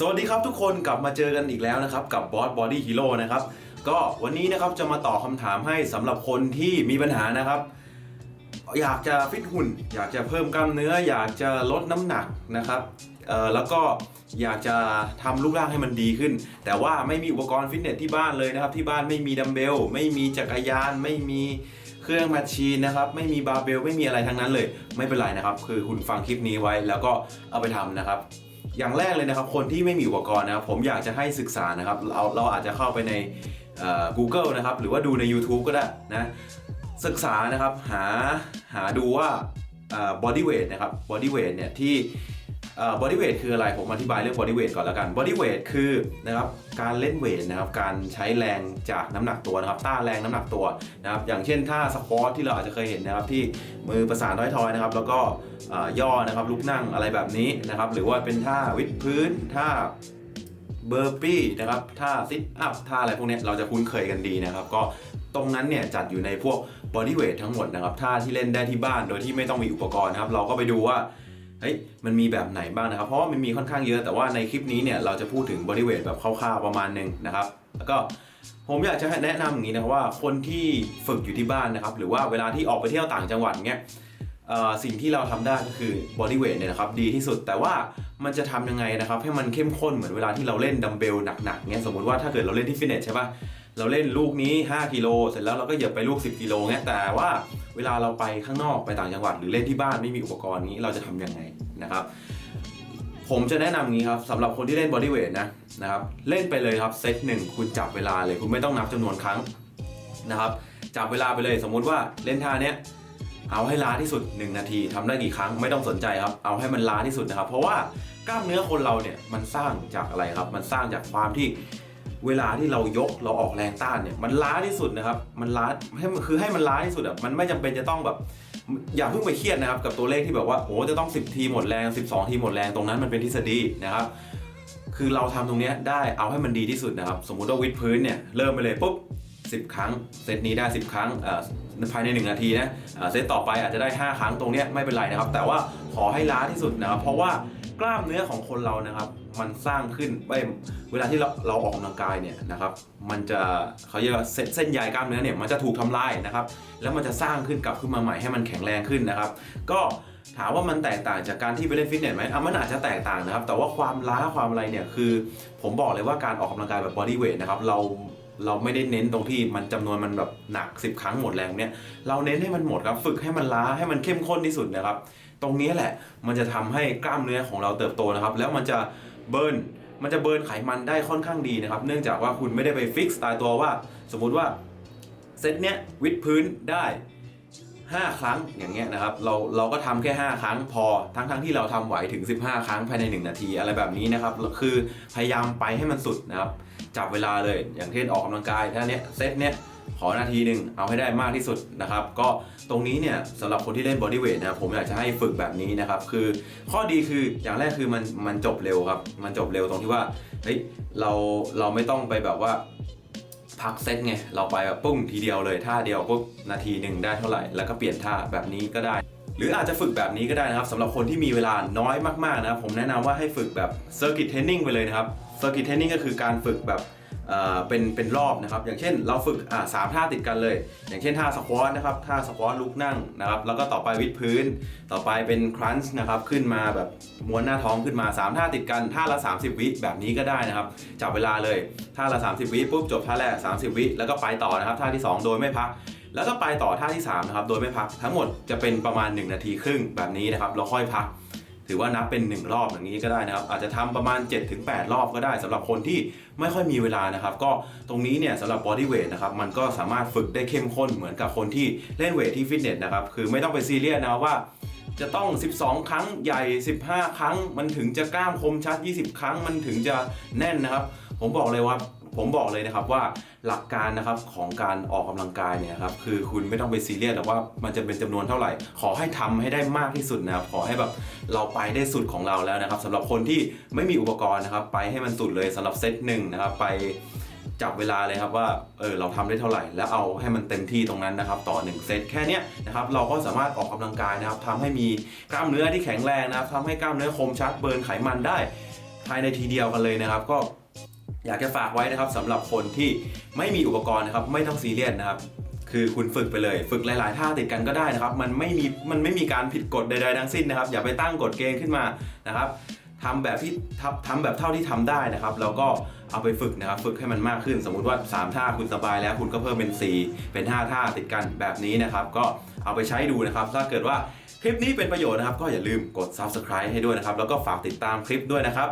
สวัสดีครับทุกคนกลับมาเจอกันอีกแล้วนะครับ กับบอสบอดี้ฮีโร่นะครับ ก็วันนี้นะครับจะมาตอบคำถามให้สำหรับคนที่มีปัญหานะครับ อยากจะฟิตหุ่น อยากจะเพิ่มกล้ามเนื้อ อยากจะลดน้ำหนักนะครับแล้วก็อยากจะทำรูปร่างให้มันดีขึ้น แต่ว่าไม่มีอุปกรณ์ฟิตเนสที่บ้านเลยนะครับ ที่บ้านไม่มีดัมเบลไม่มีจักรยาน ไม่มีเครื่องมชชีนนะครับ ไม่มีบาร์เบลไม่มีอะไรทั้งนั้นเลย ไม่เป็นไรนะครับ คือคุณฟังคลิปนี้ไว้แล้วก็เอาไปทำนะครับ อย่างแรกเลยนะครับ คนที่ไม่มีอุปกรณ์นะครับ ผมอยากจะให้ศึกษานะครับเราเราอาจจะเข้าไปใน Google นะครับ หรือว่าดูใน YouTube ก็ได้นะ ศึกษานะครับ หาหาดูว่าเอ่อ body weight นะครับ body weight เนี่ยที่ เอ่อ body weight คืออะไรผมอธิบายเรื่อง body weight ก่อนแล้วกัน body weight คือนะครับการเล่นเวทนะครับการใช้แรงจากน้ำหนักตัวนะครับต้านแรงน้ำหนักตัวนะครับอย่างเช่นท่าสควอตที่เราอาจจะเคยเห็นนะครับที่มือประสานท้ายทอยนะครับแล้วก็ย่อนะครับลุกนั่งอะไรแบบนี้นะครับหรือว่าเป็นท่าวิดพื้นท่าเบอร์ปี้นะครับท่าซิทอัพท่าอะไรพวกนี้เราจะคุ้นเคยกันดีนะครับก็ตรงนั้นเนี่ยจัดอยู่ในพวกบอดี้เวททั้งหมดนะครับท่าที่เล่นได้ที่บ้านโดยที่ไม่ต้องมีอุปกรณ์นะครับ เราก็ไปดูว่า เฮ้ยมันมีแบบไหนบ้างนะครับ เพราะว่ามันมีค่อนข้างเยอะแต่ว่าในคลิปนี้เนี่ยเราจะพูดถึงบอดี้เวทแบบคร่าวๆประมาณหนึ่งนะครับ แล้วก็ผมอยากจะแนะนำอย่างนี้นะครับว่าคนที่ฝึกอยู่ที่บ้านนะครับ หรือว่าเวลาที่ออกไปเที่ยวต่างจังหวัดเงี้ยสิ่งที่เราทำได้ก็คือบอดี้เวทเนี่ยนะครับดีที่สุดแต่ว่ามันจะทำยังไงนะครับ ให้มันเข้มข้นเหมือนเวลาที่เราเล่นดัมเบลหนักๆเนี่ยสมมติว่าถ้าเกิดเราเล่นที่ฟิตเนสใช่ปะเราเล่นลูกนี้ 5กิโลเสร็จแล้วเราก็เหยียบไปลูก 10กิโลเงี้ยแต่ว่า เวลาเราไปข้างนอกไปต่างจังหวัด หรือเล่นที่บ้านไม่มีอุปกรณ์นี้เราจะทำยังไงนะครับ ผมจะแนะนำอย่างนี้ครับสำหรับคนที่เล่นบอดี้เวทนะนะครับ เล่นไปเลยครับเซตหนึ่งคุณจับเวลาเลยคุณไม่ต้องนับจำนวนครั้งนะครับจับเวลาไปเลยสมมุติว่าเล่นท่าเนี้ยเอาให้ล้าที่สุด 1 นาทีทำได้กี่ครั้งไม่ต้องสนใจครับ เอาให้มันล้าที่สุดนะครับ เพราะว่ากล้ามเนื้อคนเราเนี่ยมันสร้างจากอะไรครับ มันสร้างจากความที่ เวลาที่เรายกเราออกแรงต้านเนี่ยมันล้าที่สุดนะครับมันล้าให้มันคือให้มันล้าที่สุดอะมันไม่จำเป็นจะต้องแบบอย่าเพิ่งไปเครียดนะครับกับตัวเลขที่แบบว่าโอ้จะต้อง 10 ทีหมดแรง 12 ทีหมดแรงตรงนั้นมันเป็นทฤษฎีนะครับคือเราทำตรงเนี้ยได้เอาให้มันดีที่สุดนะครับสมมุติว่าวิดพื้นเนี่ยเริ่มไปเลยปุ๊บ10 ครั้งเซตนี้ได้ 10 ครั้งภายใน 1 นาทีนะเซตต่อไปอาจจะได้ 5 ครั้งตรงเนี้ยไม่เป็นไรนะครับ แต่ว่าขอให้ล้าที่สุดนะครับเพราะว่า กล้ามเนื้อของคนเรานะครับ มันสร้างขึ้นเว้ยเวลาที่เราเราออกกำลังกายเนี่ยนะครับ มันจะเขาเรียกว่าเส้นเส้นใยกล้ามเนื้อเนี่ยมันจะถูกทำลายนะครับ แล้วมันจะสร้างขึ้นกลับขึ้นมาใหม่ให้มันแข็งแรงขึ้นนะครับ ก็ถามว่ามันแตกต่างจากการที่ไปเล่นฟิตเนสไหมอะมันอาจจะแตกต่างนะครับ แต่ว่าความล้าความอะไรเนี่ยคือ ผมบอกเลยว่าการออกกำลังกายแบบบอดี้เวทนะครับ เรา เราไม่ได้เน้นตรงที่มันจำนวนมันแบบหนัก 10 ครั้งหมดแรงเนี่ยเราเน้นให้มันหมดครับฝึกให้มันล้าให้มันเข้มข้นที่สุดนะครับ ตรงนี้แหละมันจะทำให้กล้ามเนื้อของเราเติบโตนะครับ แล้วมันจะเบิร์นมันจะเบิร์นไขมันได้ค่อนข้างดีนะครับ เนื่องจากว่าคุณไม่ได้ไปฟิกตายตัวว่า สมมุติว่าเซตเนี้ยวิดพื้นได้ 5 ครั้งอย่างเงี้ยนะครับเราเราก็ทำแค่ 5 ครั้งพอทั้งทั้งที่เราทำไหวถึง 15 ครั้งภายใน 1 นาที อะไรแบบนี้นะครับคือพยายามไปให้มันสุดนะครับจับเวลาเลยอย่างเช่นออกกำลังกายท่าเนี้ยเซตเนี้ยขอนาทีหนึ่งเอาให้ได้มากที่สุดนะครับ ก็ตรงนี้เนี่ยสำหรับคนที่เล่นบอดี้เวทนะผมอยากจะให้ฝึกแบบนี้นะครับ คือข้อดีคืออย่างแรกคือมันมันจบเร็วครับ มันจบเร็วตรงที่ว่าเฮ้ยเราเราไม่ต้องไปแบบว่า พักเซตไง เราไปแบบปุ้งทีเดียวเลยท่าเดียวปุ๊บนาทีหนึ่งได้เท่าไหร่ แล้วก็เปลี่ยนท่าแบบนี้ก็ได้ หรืออาจจะฝึกแบบนี้ก็ได้นะครับสำหรับคนที่มีเวลาน้อยมากๆนะครับผมแนะนำว่าให้ฝึกแบบเซอร์กิตเทนนิ่งไปเลยนะครับเซอร์กิตเทนนิ่งก็คือการฝึกแบบ เป็นเป็นรอบนะครับ อย่างเช่นเราฝึกสามท่าติดกันเลย อย่างเช่นท่าสควอตนะครับท่าสควอตลุกนั่งนะครับแล้วก็ต่อไปวิดพื้น ต่อไปเป็นครันช์นะครับขึ้นมาแบบม้วนหน้าท้องขึ้นมา 3 ท่าติดกันท่าละ 30 วิแบบนี้ก็ได้นะครับจับเวลาเลยท่าละ 30 วิปุ๊บจบท่าแรก 30 วิแล้วก็ไปต่อนะครับท่าที่ 2 โดยไม่พักแล้วก็ไปต่อท่าที่3นะครับโดยไม่พักทั้งหมดจะเป็นประมาณ 1 นาทีครึ่งแบบนี้นะครับแล้วค่อยพัก ถือว่านับเป็น 1 รอบอย่างนี้ก็ได้นะครับ อาจจะทำประมาณ 7-8 รอบก็ได้สำหรับคนที่ไม่ค่อยมีเวลานะครับ ก็ตรงนี้เนี่ยสำหรับบอดี้เวทนะครับมันก็สามารถฝึกได้เข้มข้นเหมือนกับคนที่เล่นเวทที่ฟิตเนสนะครับคือไม่ต้องไปซีเรียสนะว่าจะต้อง 12 ครั้งใหญ่ 15 ครั้ง มันถึงจะกล้ามคมชัด 20 ครั้ง มันถึงจะแน่นนะครับ ผมบอกเลยว่า ผมบอกเลยนะครับว่าหลักการนะครับของการออกกำลังกายเนี่ยครับคือคุณไม่ต้องไปซีเรียสหรอกว่ามันจะเป็นจำนวนเท่าไหร่ ขอให้ทำให้ได้มากที่สุดนะครับขอให้แบบเราไปได้สุดของเราแล้วนะครับสำหรับคนที่ไม่มีอุปกรณ์นะครับไปให้มันสุดเลยสำหรับเซตหนึ่งนะครับไปจับเวลาเลยครับว่าเออเราทำได้เท่าไหร่ แล้วเอาให้มันเต็มที่ตรงนั้นนะครับต่อ 1 เซตแค่นี้นะครับเราก็สามารถออกกำลังกายนะครับทำให้มีกล้ามเนื้อที่แข็งแรงนะครับทำให้กล้ามเนื้อคมชัดเบิร์นไขมันได้ ภายในทีเดียวกันเลยนะครับ ก็ อยากจะฝากไว้นะครับสำหรับคนที่ไม่มีอุปกรณ์นะครับไม่ต้องซีเรียสนะครับคือคุณฝึกไปเลย ฝึกหลาย ๆ ท่าติดกันก็ได้นะครับ มันไม่มีมันไม่มีการผิดกฎใด ๆ ทั้งสิ้นนะครับ อย่าไปตั้งกฎเกณฑ์ขึ้นมานะครับทำแบบที่ทำแบบเท่าที่ทำได้นะครับ แล้วก็เอาไปฝึกนะครับ ฝึกให้มันมากขึ้น สมมุติว่า 3 ท่าคุณสบายแล้วคุณก็เพิ่มเป็น 4 เป็น 5 ท่าติดกันแบบนี้นะครับ ก็เอาไปใช้ดูนะครับ ถ้าเกิดว่าคลิปนี้เป็นประโยชน์นะครับ ก็อย่าลืมกด subscribe ให้ด้วยนะครับ แล้วก็ฝากติดตามคลิปด้วยนะครับ